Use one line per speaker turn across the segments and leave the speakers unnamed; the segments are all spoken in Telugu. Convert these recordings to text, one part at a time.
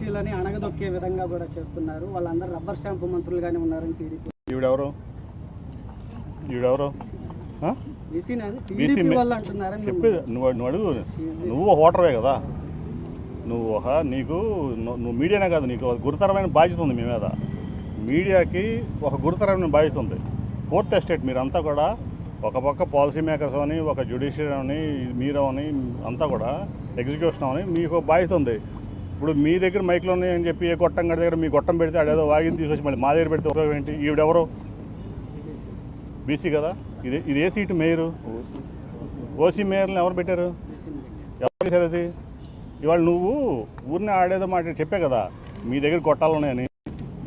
బీసీలని అణగదొక్కే విధంగా కూడా చేస్తున్నారు. వాళ్ళందరూ రబ్బర్ స్టాంపు మంత్రులుగానే ఉన్నారని టీడీపీ
ఈవిడెవరు? ఈవిడెవరు? ఆ?
బీసీ
బీసీ
టీడీపీ
మే-
వాళ్ళు అంటున్నారని
చెప్పేది నువ్వు నువ్వు అడుగు. నువ్వు ఓటర్వే కదా. నువ్వు నీకు నువ్వు మీడియానే కాదు నీకు గురుతరమైన బాధ్యత ఉంది మీ మీద. మీడియాకి ఒక గురుతరమైన బాధ్యత ఉంది. ఫోర్త్ ఎస్టేట్ మీరంతా కూడా ఒక పక్క పాలసీ మేకర్స్ అని ఒక జ్యుడిషియరీ అని మీరు అని అంతా కూడా ఎగ్జిక్యూషన్ అని మీకు బాధ్యత ఉంది. ఇప్పుడు మీ దగ్గర మైక్లో ఉన్నాయని చెప్పి ఏ గొట్టం గడి దగ్గర మీ గొట్టం పెడితే అదేదో వాగింది తీసుకొచ్చి మళ్ళీ మా దగ్గర పెడితే ఉపయోగం ఏంటి? ఈవిడెవరు బీసీ కదా? ఇది ఇది ఏ సీటు మేయరు? ఓసీ మేయర్ని ఎవరు పెట్టారు? ఎవరు చేశారు అది? ఇవాళ నువ్వు ఊరిని ఆడేదో మాట చెప్పే కదా మీ దగ్గర గొట్టాలు ఉన్నాయని.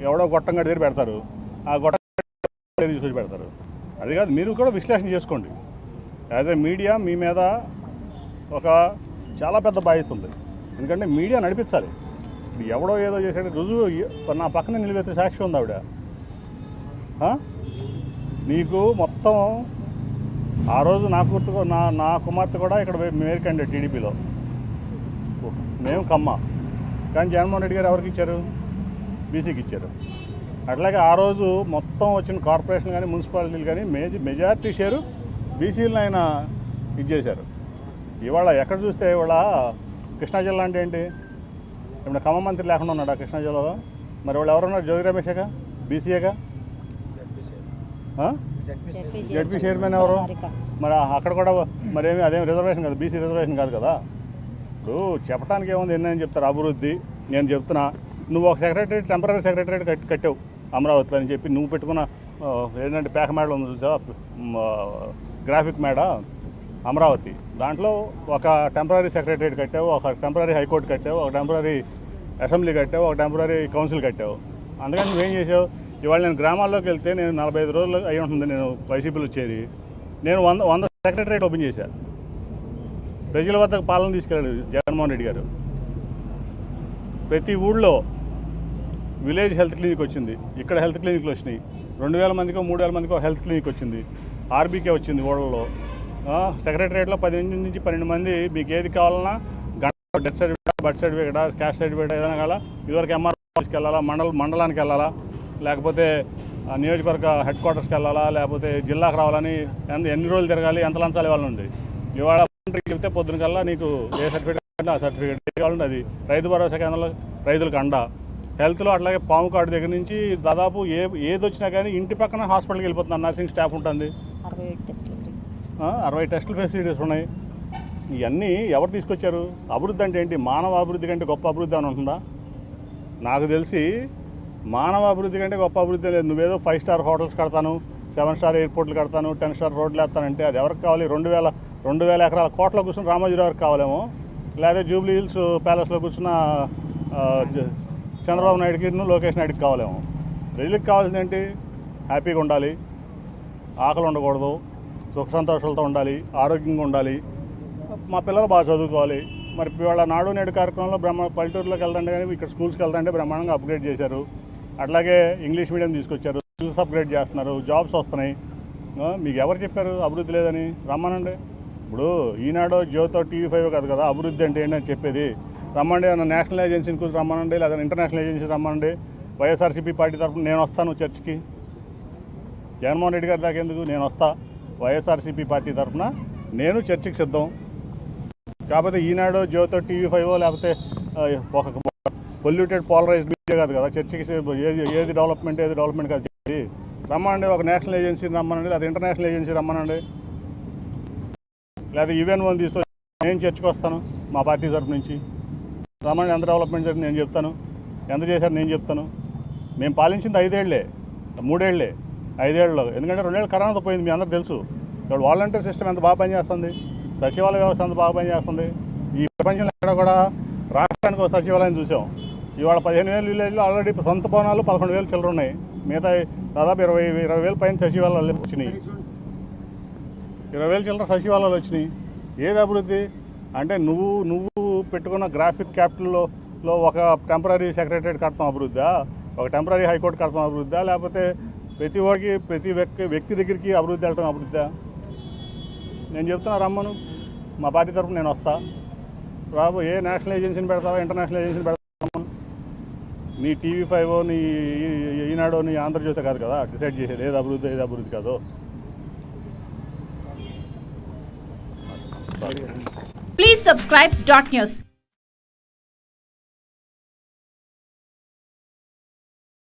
ఎవడో గొట్టం గడి దగ్గర పెడతారు. ఆ గొట్టం తీసుకొచ్చి పెడతారు. అది కాదు మీరు కూడా విశ్లేషణ చేసుకోండి. యాజ్ ఎ మీడియా మీ మీద ఒక చాలా పెద్ద బాధ్యత ఉంది. ఎందుకంటే మీడియా నడిపించాలి. ఇప్పుడు ఎవడో ఏదో చేసాడు రుజువు నా పక్కన నిలబెత్తే సాక్షి ఉంది ఆవిడ? నీకు మొత్తం ఆ రోజు నా కూర్తు నా నా కుమార్తె కూడా ఇక్కడ మేయర్ క్యాండిడేట్ టీడీపీలో. మేము కమ్మ. కానీ జగన్మోహన్ రెడ్డి గారు ఎవరికి ఇచ్చారు? బీసీకి ఇచ్చారు. అట్లాగే ఆ రోజు మొత్తం వచ్చిన కార్పొరేషన్ కానీ మున్సిపాలిటీలు కానీ మేజ మెజారిటీ షేరు బీసీలను ఆయన ఇచ్చేశారు. ఇవాళ ఎక్కడ చూస్తే ఇవాళ కృష్ణా జిల్లా అంటే ఏంటి? ఇప్పుడు ఖమ్మం మంత్రి లేకుండా ఉన్నాడా కృష్ణా జిల్లాలో? మరి వాళ్ళు ఎవరున్నారు? జోగి రమేషేగా బీసీఏగా జడ్పీ చైర్మన్. ఎవరు? మరి అక్కడ కూడా మరేమి అదేం రిజర్వేషన్ కాదు? బీసీ రిజర్వేషన్ కాదు కదా? ఇప్పుడు చెప్పడానికి ఏముంది? ఎన్ని అని చెప్తారు అభివృద్ధి? నేను చెప్తున్నా. నువ్వు ఒక సెక్రటరీ టెంపరీ సెక్రటరీ కట్ కట్టావు అమరావతిలో అని చెప్పి నువ్వు పెట్టుకున్న ఏంటంటే పేక మేడ ఉంది గ్రాఫిక్ మేడ? అమరావతి. దాంట్లో ఒక టెంపరీ సెక్రటరీ కట్టావు ఒక టెంపరీ హైకోర్టు కట్టావు ఒక టెంపరీ అసెంబ్లీ కట్టావు ఒక టెంపరీ కౌన్సిల్ కట్టావు. అందుకని నువ్వేం చేసావు? ఇవాళ నేను గ్రామాల్లోకి వెళ్తే నేను నలభై ఐదు రోజులు అయి ఉంటుంది నేను వైసీపీలు వచ్చేది. నేను వంద వంద సెక్రటరేట్ ఓపెన్ చేశాను ప్రజల వద్దకు పాలన తీసుకెళ్ళాడు జగన్మోహన్ రెడ్డి గారు. ప్రతి ఊళ్ళో విలేజ్ హెల్త్ క్లినిక్ వచ్చింది. ఇక్కడ హెల్త్ క్లినిక్లు వచ్చినాయి. రెండు వేల మందికో మూడు వేల మందికో హెల్త్ క్లినిక్ వచ్చింది. ఆర్బీకే వచ్చింది ఊళ్ళలో సెక్రటరియట్లో పది నుంచి పన్నెండు మంది మీకు ఏది కావాలన్నా గంట death certificate birth certificate caste certificate ఏదైనా కావాలా? ఇదివరకు ఎంఆర్ ఆఫీస్కి వెళ్ళాలా మండల మండలానికి వెళ్ళాలా? లేకపోతే నియోజకవర్గ హెడ్ క్వార్టర్స్కి వెళ్ళాలా? లేకపోతే జిల్లాకు రావాలని ఎంత ఎన్ని రోజులు తిరగాలి? ఎంత లంచాలు ఇవ్వాలండి ఉంది? ఇవాళ చెప్తే పొద్దున కల్లా నీకు ఏ సర్టిఫికేట్ ఆ సర్టిఫికేట్ కావాలంటే అది. రైతు భరోసా కేంద్రంలో రైతులకు అండ. హెల్త్లో అట్లాగే పాము కార్డు దగ్గర నుంచి దాదాపు ఏ ఏది వచ్చినా కానీ ఇంటి పక్కన హాస్పిటల్కి వెళ్ళిపోతున్నారు. నర్సింగ్ స్టాఫ్ ఉంటుంది.
అరవై టెస్టులు
ఫెసిలిటీస్ ఉన్నాయి. ఇవన్నీ ఎవరు తీసుకొచ్చారు? అభివృద్ధి అంటే ఏంటి? మానవ అభివృద్ధి కంటే గొప్ప అభివృద్ధి అని ఉంటుందా? నాకు తెలిసి మానవ అభివృద్ధి కంటే గొప్ప అభివృద్ధి లేదు. నువ్వేదో ఫైవ్ స్టార్ హోటల్స్ కడతాను సెవెన్ స్టార్ ఎయిర్పోర్ట్లు కడతాను టెన్ స్టార్ రోడ్లు వేస్తానంటే అది ఎవరికి కావాలి? రెండు వేల రెండు వేల ఎకరాల కోట్ల కూర్చుని గారికి కావాలేమో. లేదా జూబ్లీ హిల్స్ ప్యాలెస్లో కూర్చున్న చంద్రబాబు నాయుడుకి లోకేష్ నాయుడుకి కావాలేమో. ప్రజలకు కావాల్సింది ఏంటి? హ్యాపీగా ఉండాలి. ఆకలి ఉండకూడదు. సుఖ సంతోషాలతో ఉండాలి ఆరోగ్యంగా ఉండాలి. మా పిల్లలు బాగా చదువుకోవాలి. మరి వాళ్ళ నాడు నేడు కార్యక్రమంలో బ్రహ్మ పల్లెటూరులోకి వెళ్తుంటే కానీ ఇక్కడ స్కూల్స్కి వెళ్తుంటే బ్రహ్మాండంగా అప్గ్రేడ్ చేశారు. అట్లాగే ఇంగ్లీష్ మీడియం తీసుకొచ్చారు. స్కిల్స్ అప్గ్రేడ్ చేస్తున్నారు. జాబ్స్ వస్తున్నాయి. మీకు ఎవరు చెప్పారు అభివృద్ధి లేదని? రమ్మనండి. ఇప్పుడు ఈనాడు జియోతో టీవీ ఫైవ్ కాదు కదా అభివృద్ధి అంటే ఏంటని చెప్పేది? రమ్మండి అన్న నేషనల్ ఏజెన్సీని కూర్చొని రమ్మనండి లేదా ఇంటర్నేషనల్ ఏజెన్సీ రమ్మనండి. వైఎస్ఆర్సీపీ పార్టీ తరఫున నేను వస్తాను చర్చ్కి. జగన్మోహన్ రెడ్డి గారి దాకా ఎందుకు? నేను వస్తాను వైఎస్ఆర్సీపీ పార్టీ తరఫున నేను చర్చకు సిద్ధం. కాకపోతే ఈనాడు జ్యోతో టీవీ ఫైవ్ లేకపోతే ఒక పొల్యూటెడ్ పోలరైజ్డ్ మీడియా కాదు కదా చర్చకి ఏది ఏది డెవలప్మెంట్ ఏది డెవలప్మెంట్ కాదు చెప్పి. రమ్మనండి ఒక నేషనల్ ఏజెన్సీని రమ్మనండి లేదా ఇంటర్నేషనల్ ఏజెన్సీ రమ్మనండి. లేదా ఈవెన్ వన్ తీసుకొని నేను చర్చకు వస్తాను మా పార్టీ తరఫు నుంచి. రమ్మని ఎంత డెవలప్మెంట్ జరిగింది నేను చెప్తాను. ఎంత చేశారు నేను చెప్తాను. మేము పాలించింది ఐదేళ్ళే మూడేళ్ళే. ఐదేళ్ళలో. ఎందుకంటే రెండేళ్ళు కరోనాతో పోయింది మీ అందరూ తెలుసు. ఇక్కడ వాలంటీర్ సిస్టమ్ ఎంత బాగా పనిచేస్తుంది? సచివాలయ వ్యవస్థ ఎంత బాగా పనిచేస్తుంది? ఈ ప్రపంచంలో ఎక్కడ కూడా రాష్ట్రానికి ఒక సచివాలయం చూసాం. ఇవాళ పదిహేను వేలు విలేజ్లో ఆల్రెడీ సొంత భవనాలు పదకొండు వేలు చిల్లర ఉన్నాయి. మిగతా దాదాపు ఇరవై ఇరవై వేలు పైన సచివాలయాలు వచ్చినాయి. ఇరవై వేలు చిల్లర సచివాలయాలు వచ్చినాయి. ఏది అభివృద్ధి? అంటే నువ్వు నువ్వు పెట్టుకున్న గ్రాఫిక్ క్యాపిటల్లో లో ఒక టెంపరీ సెక్రటరీ కడతాం అభివృద్ధా ఒక టెంపరీ హైకోర్టు కడతాం అభివృద్ధా లేకపోతే ప్రతి వాడికి ప్రతి వ్యక్తి వ్యక్తి దగ్గరికి అభివృద్ధి వెళ్ళటం అభివృద్ధి నేను చెప్తున్నా రమ్మను. మా పార్టీ తరఫున నేను వస్తా. రాబు ఏ నేషనల్ ఏజెన్సీని పెడతావా ఇంటర్నేషనల్ ఏజెన్సీని పెడతా నీ టీవీ ఫైవ్ నీ ఈనాడో నీ ఆంధ్రజ్యోతి కాదు కదా డిసైడ్ చేసేది. ఏది అభివృద్ధి ఏది అభివృద్ధి కాదు.
Please subscribe dot news